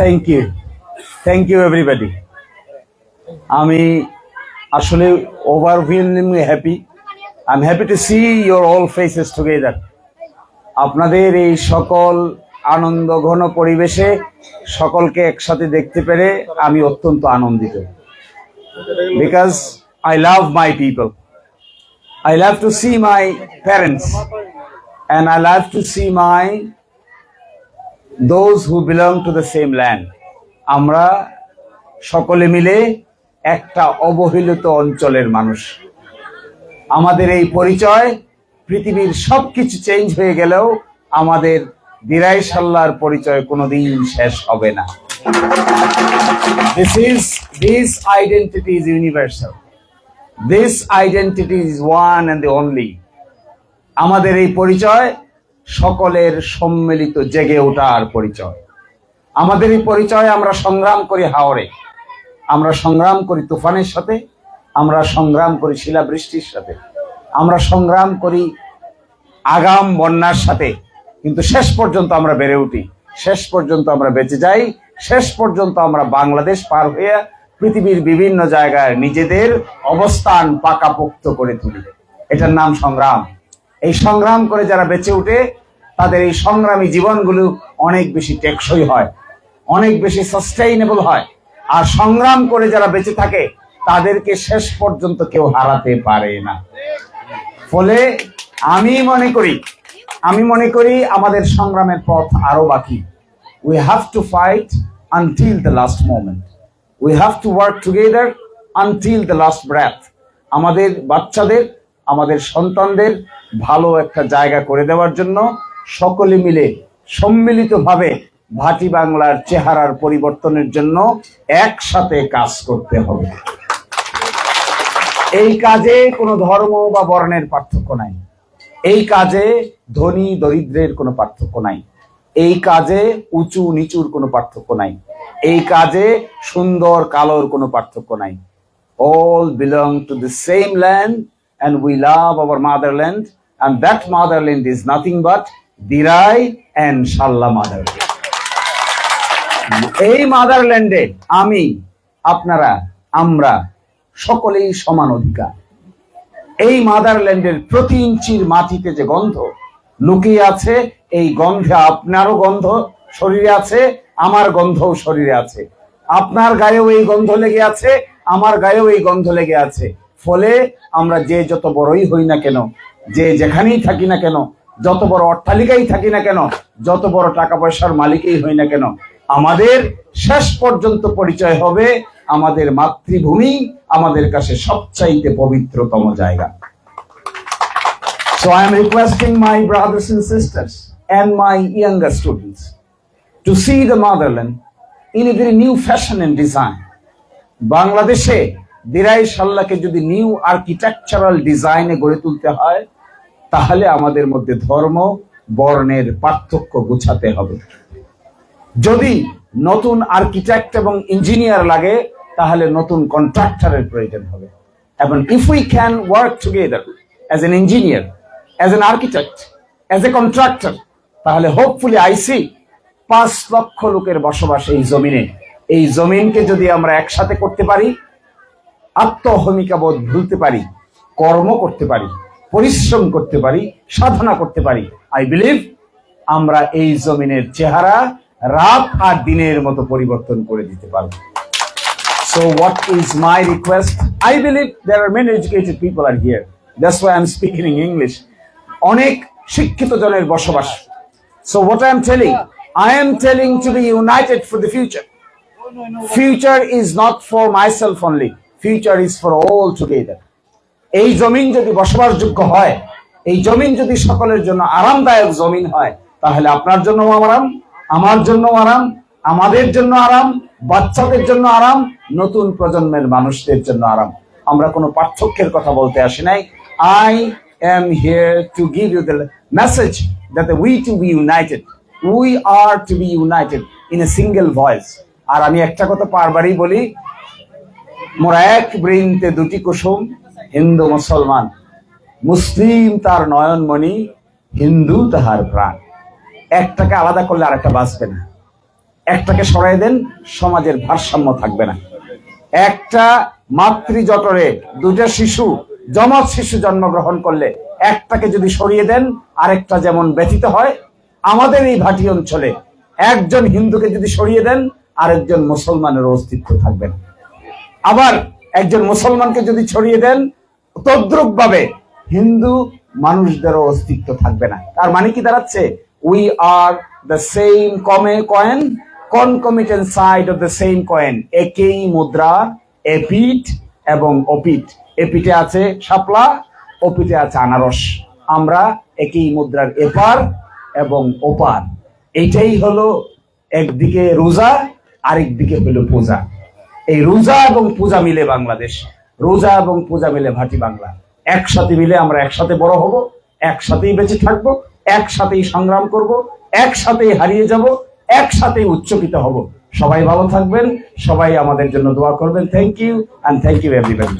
Thank you thank you everybody আমি আসলে overwhelmingly happy I am happy to see your all faces together আপনাদের এই সকল আনন্দ, ঘন পরিবেশে সকলকে একসাথে দেখতে পেরে আমি অত্যন্ত আনন্দিত। Because I love my people I love to see my parents. And I love to see my those who belong to the same land আমরা সকলে মিলে একটা অবহেলিত অঞ্চলের মানুষ। আমাদের এই পরিচয় পৃথিবীর সবকিছু চেঞ্জ হয়ে গেলেও আমাদের দিরাই সাল্লার পরিচয় কোনোদিন শেষ হবে না। This is this identity is universal this identity is one and the only আমাদের এই পরিচয় সকলের সম্মিলিত জেগে ওঠার পরিচয়। আমাদের এই পরিচয়, আমরা সংগ্রাম করি হাওরে। আমরা সংগ্রাম করি তুফানের সাথে, আমরা সংগ্রাম করি শিলাবৃষ্টির সাথে। আমরা সংগ্রাম করি আগাম বন্যার সাথে। কিন্তু শেষ পর্যন্ত আমরা বেড়ে উঠি। শেষ পর্যন্ত আমরা বেঁচে যাই। শেষ পর্যন্ত আমরা বাংলাদেশ পার হয়ে পৃথিবীর বিভিন্ন জায়গায় নিজেদের অবস্থান পাকাপোক্ত করে তুলি। এটার নাম সংগ্রাম। এই সংগ্রাম করে যারা বেঁচে উঠে, তাদের এই সংগ্রামী জীবনগুলো অনেক বেশি টেকসই হয়, অনেক বেশি সাস্টেইনেবল হয়। আর সংগ্রাম করে যারা বেঁচে থাকে, তাদেরকে শেষ পর্যন্ত কেউ হারাতে পারে না। ফলে আমি মনে করি, আমি মনে করি আমাদের সংগ্রামের পথ আরও বাকি। We have to fight until the last moment we have to work together until the last breath আমাদের বাচ্চাদের আমাদের সন্তানদের ভালো একটা জায়গা করে দেওয়ার জন্য সকলে মিলে সম্মিলিতভাবে ভাটি বাংলার চেহারার পরিবর্তনের জন্য একসাথে কাজ করতে হবে। এই কাজে কোনো ধর্ম বা বর্ণের পার্থক্য নাই। এই কাজে ধনী দরিদ্রের কোনো পার্থক্য নাই। এই কাজে উঁচু নিচুর কোনো পার্থক্য নাই। এই কাজে সুন্দর কালোর কোনো পার্থক্য নাই। All belong to the same land and we love our motherland, and that motherland is nothing but Dirai and Shalla motherland. এই মাদারল্যান্ডে আমি, আপনারা, আমরা সকলেই সমান অধিকার। এই মাদারল্যান্ডের প্রতি ইঞ্চির মাটিতে যে গন্ধ, লুকিয়ে আছে, এই গন্ধে আপনারও গন্ধ শরীরে আছে, আমার গন্ধও শরীরে আছে। আপনার গায়েও এই গন্ধ লেগে আছে, আমার গায়েও এই গন্ধ লেগে আছে। ফলে আমরা যে যত বড়ই হই না কেন, যে যেখানেই থাকি না কেন, যত বড় অট্টালিকাই থাকি না কেন, যত বড় টাকা পয়সার মালিকই হই না কেন, আমাদের শেষ পর্যন্ত পরিচয় হবে আমাদের মাতৃভূমি, আমাদের কাছে সবচাইতে পবিত্রতম জায়গা So, I am requesting my brothers and sisters and my younger students to see the motherland in a very new fashion and design. বাংলাদেশে দিরাই সাল্লাকে যদি নিউ আর্কিটেকচারাল ডিজাইনে গড়ে তুলতে হয়, তাহলে আমাদের মধ্যে ধর্ম, বর্ণের পার্থক্য গুছাতে হবে। যদি নতুন আর্কিটেক্ট এবং ইঞ্জিনিয়ার লাগে, তাহলে নতুন কন্ট্রাক্টরের প্রয়োজন হবে। এবং if we can work together as an engineer as an architect as a contractor তাহলে হোপফুলি আইসি পাঁচ লক্ষ লোকের বসবাস এই জমিনে। এই জমিনকে যদি আমরা একসাথে করতে পারি আত্মহমিকা বোধ ভুলতে পারি কর্ম করতে পারি পরিশ্রম করতে পারি সাধনা করতে পারি আই বিলিভ আমরা এই জমিনের চেহারা রাত আর দিনের মতো পরিবর্তন করে দিতে পারব So what is my request? I believe there are many educated people are here. That's why I'm speaking in English. অনেক শিক্ষিত জনের বসবাস So what I am telling, I am telling to be united for the future. Future is not for myself only. Future is for all together. এই জমিন যদি বসবাসযোগ্য হয়, এই জমিন যদি সকলের জন্য আরামদায়ক জমিন হয়, তাহলে আপনার জন্য আরাম, আমার জন্য আরাম, আমাদের জন্য আরাম, বাচ্চাদের জন্য আরাম, নতুন প্রজন্মের মানুষদের জন্য আরাম। আমরা কোনো পার্থক্যের কথা বলতে আসি নাই। I am here to give you the message that we to be united we are to be united in a single voice আর আমি একটা কথা বারবারই বলি মোরা এক বৃন্তে দুটি কুসুম, হিন্দু মুসলমান। মুসলিম তার নয়নমণি, হিন্দু তাহার প্রাণ। একটাকে আলাদা করলে আরেকটা বাঁচবে না। একটাকে সরাই দেন, সমাজের ভারসাম্য থাকবে না। একটা মাতৃ জটরে দুইটা শিশু জমজ শিশু জন্মগ্রহণ করলে একটাকে যদি সরিয়ে দেন, আরেকটা যেমন ব্যথিত হয়, আমাদের এই ভাটি অঞ্চলে একজন হিন্দুকে যদি সরিয়ে দেন, আরেকজন মুসলমানের অস্তিত্ব থাকবে না। আবার একজন মুসলমানকে যদি ছড়িয়ে দেন তদ্রুপ ভাবে হিন্দু মানুষদেরও অস্তিত্ব থাকবে না। তার মানে কি দাঁড়াচ্ছে? উই আর দ্য সেম কমে coin concomitant side of the same coin একই মুদ্রা এপিট এবং অপিট এপিটে আছে শাপলা অপিটে আছে আনারস। আমরা একই মুদ্রার এপার এবং ওপার। এইটাই হলো একদিকে রোজা, আরেকদিকে হলো পূজা। এই রোজা এবং পূজা মিলে বাংলাদেশ। রোজা এবং পূজা মিলে ভাটি বাংলা। একসাথে মিলে আমরা একসাথে বড় হব, একসাথেই বেঁচে থাকব, একসাথেই সংগ্রাম করব, একসাথেই হারিয়ে যাব, একসাথেই উচ্চকিত হব। সবাই ভালো থাকবেন, সবাই আমাদের জন্য দোয়া করবেন। Thank you and thank you everybody